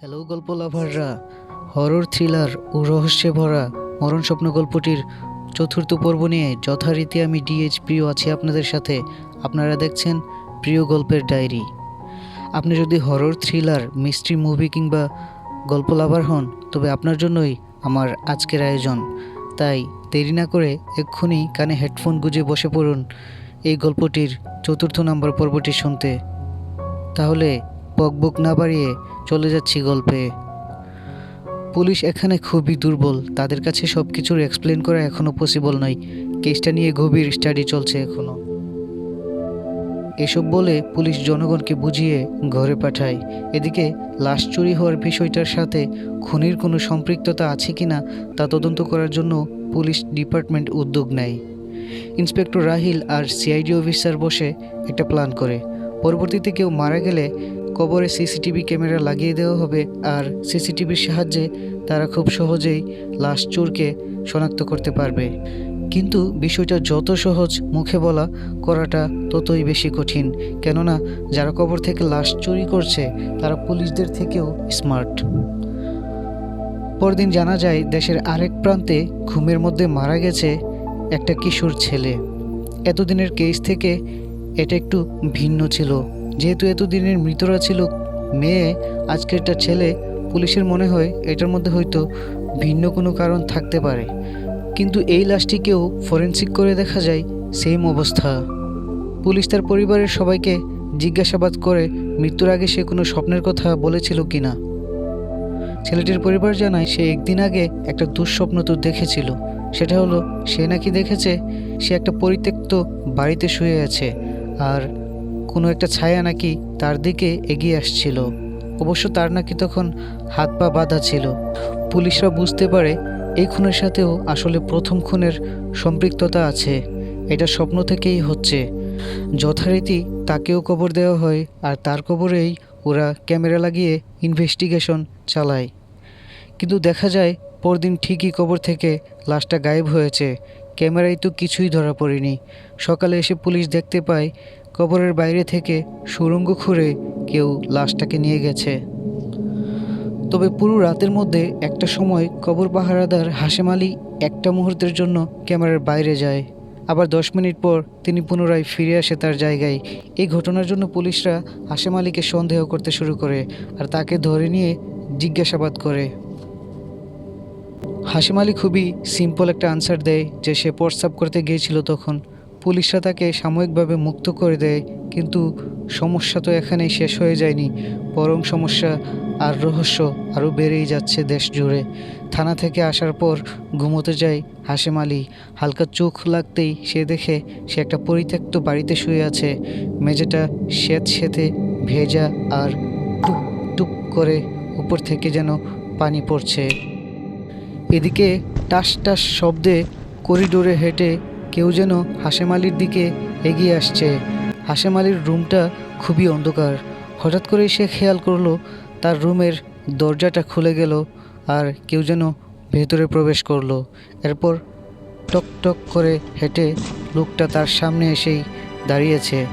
Hello গল্প লাভাররা। Horror thriller ও রহস্যে ভরা মরণ স্বপ্ন গল্পটির চতুর্থ পর্ব নিয়ে যথারীতি আমি ডিএইচ প্রিয় আছি আপনাদের সাথে। আপনারা দেখছেন প্রিয় গল্পের ডায়েরি। আপনি যদি হরর থ্রিলার মিস্ট্রি মুভি কিংবা গল্প লাভার হন, তবে আপনার জন্যই আমার আজকের আয়োজন। তাই দেরি না করে এক্ষুনি কানে হেডফোন গুজে বসে পড়ুন এই গল্পটির চতুর্থ নম্বর পর্বটি শুনতে। তাহলে বকবক না বাড়িয়ে চলে যাচ্ছি গল্পে। পুলিশ এখানে খুবই দুর্বল। তাদের কাছে সব কিছুর এক্সপ্লেন করা এখনও পসিবল নয়। কেসটা নিয়ে গভীর স্টাডি চলছে এখনও এসব বলে পুলিশ জনগণকে বুঝিয়ে ঘরে পাঠায়। এদিকে লাশ চুরি হওয়ার বিষয়টার সাথে খুনির কোনো সম্পৃক্ততা আছে কি না তা তদন্ত করার জন্য পুলিশ ডিপার্টমেন্ট উদ্যোগ নেয়। ইন্সপেক্টর রাহিল আর সিআইডি অফিসার বসে একটা প্ল্যান করে। পরবর্তীতে কেউ মারা গেলে কবরে সিসিটিভি ক্যামেরা লাগিয়ে দেওয়া হবে আর সিসিটিভির সাহায্যে তারা খুব সহজেই লাশ চোরকে শনাক্ত করতে পারবে। কিন্তু বিষয়টা যত সহজ মুখে বলা করাটা ততই বেশি কঠিন। কেননা যারা কবর থেকে লাশ চুরি করছে, তারা পুলিশদের থেকেও স্মার্ট। পরদিন জানা যায় দেশের আরেক প্রান্তে ঘুমের মধ্যে মারা গেছে একটা কিশোর ছেলে। এতদিনের কেস থেকে এটা একটু ভিন্ন ছিল। যেহেতু এতদিনের মৃতরা ছিল, মেয়ে আজকের একটা ছেলে, পুলিশের মনে হয় এটার মধ্যে হয়তো ভিন্ন কোনো কারণ থাকতে পারে। কিন্তু এই লাশটিকেও ফরেন্সিক করে দেখা যায়, সেম অবস্থা। পুলিশ তার পরিবারের সবাইকে জিজ্ঞাসাবাদ করে মৃত্যুর আগে সে কোনো স্বপ্নের কথা বলেছিল কি না ছেলেটির পরিবার জানায়, সে একদিন আগে একটা দুঃস্বপ্ন তো দেখেছিল। সেটা হলো, সে নাকি দেখেছে, সে একটা পরিত্যক্ত বাড়িতে শুয়ে আছে। আর কোনো একটা ছায়া নাকি তার দিকে এগিয়ে আসছিল। অবশ্য তার নাকি তখন হাত পা বাঁধা ছিল। পুলিশরা বুঝতে পারে এই খুনের সাথেও আসলে প্রথম খুনের সম্পৃক্ততা আছে। এটা স্বপ্ন থেকেই হচ্ছে। যথারীতি তাকেও কবর দেওয়া হয় আর তার কবরেই ওরা ক্যামেরা লাগিয়ে ইনভেস্টিগেশন চালায়। কিন্তু দেখা যায় পরদিন ঠিকই কবর থেকে লাশটা গায়েব হয়েছে। ক্যামেরায় তো কিছুই ধরা পড়েনি। সকালে এসে পুলিশ দেখতে পায়, কবরের বাইরে থেকে সুরঙ্গ খুঁড়ে কেউ লাশটাকে নিয়ে গেছে। তবে পুরো রাতের মধ্যে একটা সময় কবর পাহারাদার হাশেম আলী একটা মুহূর্তের জন্য ক্যামেরার বাইরে যায়। আবার দশ মিনিট পর তিনি পুনরায় ফিরে আসে তার জায়গায়। এই ঘটনার জন্য পুলিশরা হাশেম আলীকে সন্দেহ করতে শুরু করে আর তাকে ধরে নিয়ে জিজ্ঞাসাবাদ করে। হাশেম আলী খুবই সিম্পল একটা আনসার দেয় যে সে প্রস্রাব করতে গিয়েছিল তখন। পুলিশরা তাকে সাময়িকভাবে মুক্ত করে দেয়, কিন্তু সমস্যা তো এখানেই শেষ হয়ে যায়নি। বরং সমস্যা আর রহস্য আরও বেড়েই যাচ্ছে দেশ জুড়ে। থানা থেকে আসার পর ঘুমোতে যায় হাশেম আলী হালকা চোখ লাগতেই সে দেখে সে একটা পরিত্যক্ত বাড়িতে শুয়ে আছে। মেঝেটা শ্বেত শ্বেতে ভেজা আর টুপ টুপ করে উপর থেকে যেন পানি পড়ছে। এদিকে টাস টাস শব্দে করিডোরে হেঁটে কেউ যেন হাশেম আলীর দিকে এগিয়ে আসছে। হাশেম আলীর রুমটা খুবই অন্ধকার। হঠাৎ করেই সে খেয়াল করল, তার রুমের দরজাটা খুলে গেল আর কেউ যেন ভেতরে প্রবেশ করল। এরপর টক টক করে হেঁটে লোকটা তার সামনে এসেই দাঁড়িয়েছে।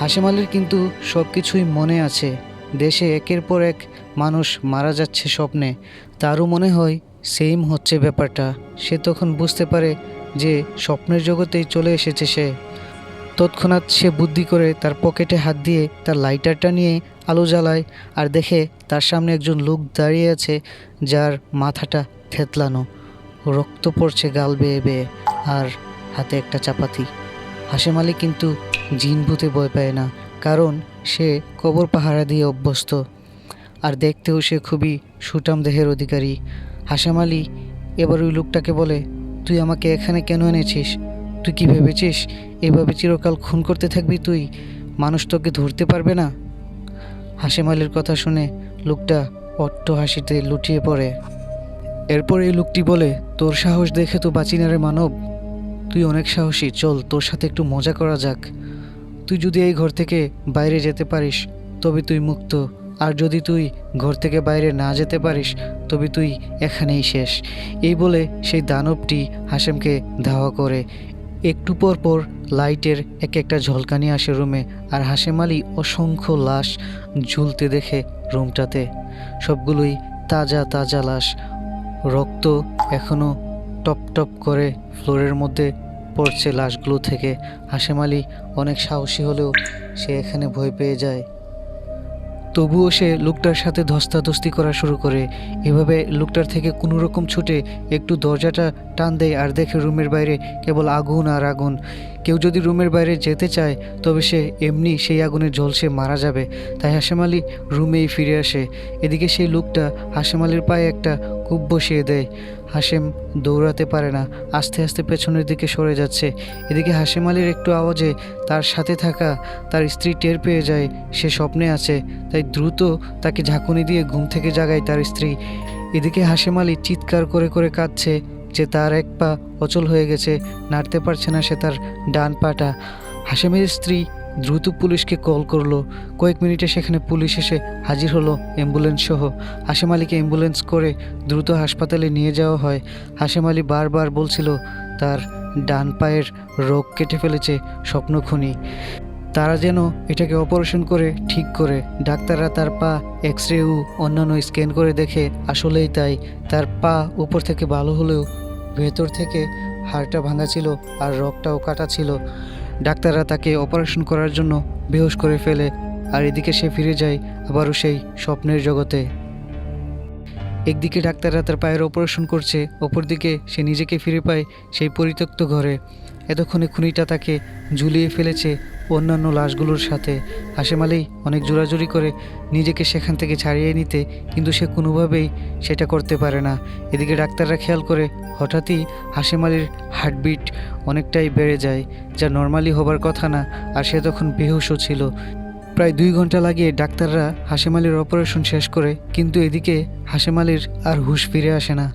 হাশেম আলীর কিন্তু সব কিছুই মনে আছে। দেশে একের পর এক মানুষ মারা যাচ্ছে স্বপ্নে। তারও মনে হয় সেম হচ্ছে ব্যাপারটা। সে তখন বুঝতে পারে যে স্বপ্নের জগতেই চলে এসেছে সে। তৎক্ষণাৎ সে বুদ্ধি করে তার পকেটে হাত দিয়ে তার লাইটারটা নিয়ে আলো জ্বালায় আর দেখে তার সামনে একজন লোক দাঁড়িয়ে আছে যার মাথাটা থেতলানো। রক্ত পড়ছে গাল বেয়ে বেয়ে আর হাতে একটা চাপাতি। হাসেম আলী কিন্তু জিন ভূতে ভয় পায় না, কারণ সে কবর পাহারা দিয়ে অভ্যস্ত। আর দেখতেও সে খুবই সুটাম দেহের অধিকারী। হাসাম আলী এবার ওই লোকটাকে বলে, তুই আমাকে এখানে কেন এনেছিস? তুই কি ভেবেছিস এভাবে চিরকাল খুন করতে থাকবি তুই? মানুষ তোকে ধরতে পারবে না? হাসেম আলীর কথা শুনে লোকটা অট্ট হাসিতে লুটিয়ে পড়ে। এরপর এই লোকটি বলে, তোর সাহস দেখে তো বাঁচি না রে মানব। তুই অনেক সাহসী, চল তোর সাথে একটু মজা করা যাক। তুই যদি এই ঘর থেকে বাইরে যেতে পারিস, তবে তুই মুক্ত। আর যদি তুই ঘর থেকে বাইরে না যেতে পারিস, তবে তুই এখানেই শেষ। এই বলে সেই দানবটি হাসেমকে ধাওয়া করে। একটু পর পর লাইটের এক একটা ঝলকানি আসে রুমে, আর হাসেম আলী অসংখ্য লাশ ঝুলতে দেখে রুমটাতে। সবগুলোই তাজা তাজা লাশ। রক্ত এখনও টপ টপ করে ফ্লোরের মধ্যে পড়ছে লাশগুলো থেকে। হাসেম আলী অনেক সাহসী হলেও সে এখানে ভয় পেয়ে যায়। তবুও সে লোকটার সাথে ধস্তাধস্তি করা শুরু করে। এভাবে লোকটার থেকে কোনো রকম ছুটে একটু দরজাটা টান দেয় আর দেখে রুমের বাইরে কেবল আগুন আর আগুন। কেউ যদি রুমের বাইরে যেতে চায়, তবে সে এমনি সেই আগুনে ঝলসে মারা যাবে। তাই হাসেম আলী রুমেই ফিরে আসে। এদিকে সেই লোকটা হাসেম আলীর পায়ে একটা কূপ বসিয়ে দেয়। হাসেম দৌড়াতে পারে না, আস্তে আস্তে পেছনের দিকে সরে যাচ্ছে। এদিকে হাসেম আলীর একটু আওয়াজে তার সাথে থাকা তার স্ত্রী টের পেয়ে যায়, সে স্বপ্নে আছে, তাই দ্রুত তাকে ঝাঁকুনি দিয়ে ঘুম থেকে জাগায় তার স্ত্রী। এদিকে হাসেম আলী চিৎকার করে করে কাঁদছে যে তার এক পা অচল হয়ে গেছে, নাড়তে পারছে না সে তার ডান পাটা। হাসেমের স্ত্রী দ্রুত পুলিশকে কল করল। কয়েক মিনিটে সেখানে পুলিশ এসে হাজির হলো অ্যাম্বুলেন্স সহ। হাসেম আলীকে অ্যাম্বুলেন্স করে দ্রুত হাসপাতালে নিয়ে যাওয়া হয়। হাসেম আলী বারবার বলছিল, তার ডান পায়ের রোগ কেটে ফেলেছে স্বপ্নখনি তারা যেন এটাকে অপারেশন করে, ঠিক করে। ডাক্তাররা তার পা এক্স রে ও অন্যান্য স্ক্যান করে দেখে। আসলেই তাই। তার পা উপর থেকে ভালো হলেও ভেতর থেকে হাড়টা ভাঙা ছিল আর রগটাও কাটা ছিল। ডাক্তাররা তাকে অপারেশন করার জন্য বেহোশ করে ফেলে, আর এদিকে সে ফিরে যায় আবারও সেই স্বপ্নের জগতে। একদিকে ডাক্তাররা তার পায়ের অপারেশন করছে, অপরদিকে সে নিজেকে ফিরে পায় সেই পরিত্যক্ত ঘরে। এতক্ষণে খুনিটা তাকে ঝুলিয়ে ফেলেছে অন্যান্য লাশগুলোর সাথে। আলী অনেক জোরাজুরি করে নিজেকে সেখান থেকে ছাড়িয়ে নিতে, কিন্তু সে কোনোভাবেই সেটা করতে পারে না। এদিকে ডাক্তাররা খেয়াল করে হঠাৎই হাসেম হার্টবিট অনেকটাই বেড়ে যায়, যা নর্মালি হবার কথা না, আর সে তখন বেহুশও ছিল। প্রায় দুই ঘণ্টা লাগিয়ে ডাক্তাররা হাসেম আলীর অপারেশন শেষ করে, কিন্তু এদিকে হাসেম আলীর আর হুঁশ ফিরে আসে না।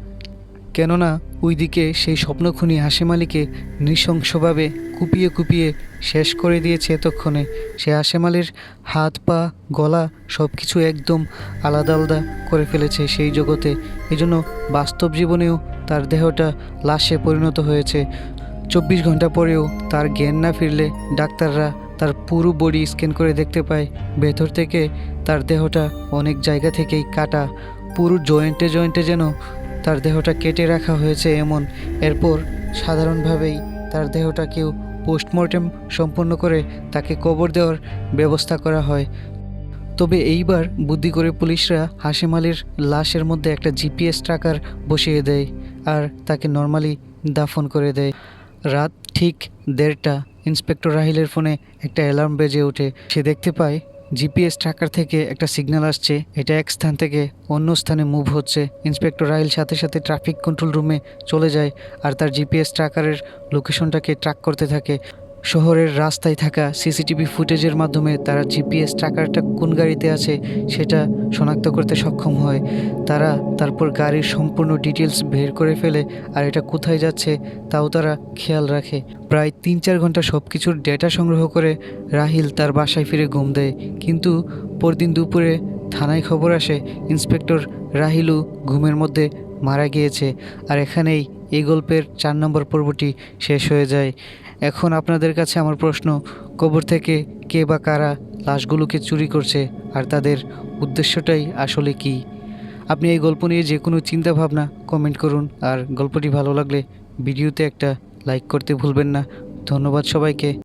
কেননা ওইদিকে সেই স্বপ্নখনি হাসেম নৃশংসভাবে কুপিয়ে কুপিয়ে শেষ করে দিয়েছে এতক্ষণে। সে হাসেম আলীর হাত, পা, গলা সব কিছু একদম আলাদা আলাদা করে ফেলেছে সেই জগতে। এজন্য বাস্তব জীবনেও তার দেহটা লাশে পরিণত হয়েছে। চব্বিশ ঘণ্টা পরেও তার জ্ঞান না ফিরলে ডাক্তাররা তার পুরো বডি স্ক্যান করে দেখতে পায়। ভেতর থেকে তার দেহটা অনেক জায়গা থেকেই কাটা। পুরো জয়েন্টে জয়েন্টে যেন তার দেহটা কেটে রাখা হয়েছে এমন। এরপর সাধারণভাবেই তার দেহটা কেউ পোস্টমর্টেম সম্পন্ন করে তাকে কবর দেওয়ার ব্যবস্থা করা হয়। তবে এইবার বুদ্ধি করে পুলিশরা হাসেম আলীর লাশের মধ্যে একটা জিপিএস ট্রাকার বসিয়ে দেয় আর তাকে নর্মালি দাফন করে দেয়। রাত ঠিক দেড়টা, ইন্সপেক্টর রাহিলের ফোনে একটা অ্যালার্ম বেজে ওঠে। সে দেখতে পায় জিপিএস ট্র্যাকার থেকে একটা সিগন্যাল আসছে। এটা এক স্থান থেকে অন্য স্থানে মুভ হচ্ছে। ইন্সপেক্টর রাইল সাথে সাথে ট্রাফিক কন্ট্রোল রুমে চলে যায় আর তার জিপিএস ট্র্যাকারের লোকেশনটাকে ট্র্যাক করতে থাকে। শহরের রাস্তায় থাকা সিসিটিভি ফুটেজের মাধ্যমে তারা জিপিএস ট্র্যাকারটা কোন গাড়িতে আছে সেটা শনাক্ত করতে সক্ষম হয়। তারা তারপর গাড়ির সম্পূর্ণ ডিটেলস বের করে ফেলে আর এটা কোথায় যাচ্ছে তাও তারা খেয়াল রাখে। প্রায় তিন চার ঘণ্টা সব কিছুর ডেটা সংগ্রহ করে রাহিল তার বাসায় ফিরে ঘুম দেয়। কিন্তু পরদিন দুপুরে থানায় খবর আসে, ইন্সপেক্টর রাহিলু ঘুমের মধ্যে মারা গিয়েছে। আর এখানেই এই গল্পের চার নম্বর পর্বটি শেষ হয়ে যায়। এখন আপনাদের কাছে আমার প্রশ্ন, কবর থেকে কে বা কারা লাশগুলোকে চুরি করছে আর তাদের উদ্দেশ্যটাই আসলে কি? আপনি এই গল্প নিয়ে যে কোনো চিন্তাভাবনা কমেন্ট করুন আর গল্পটি ভালো লাগলে ভিডিওতে একটা লাইক করতে ভুলবেন না। ধন্যবাদ সবাইকে।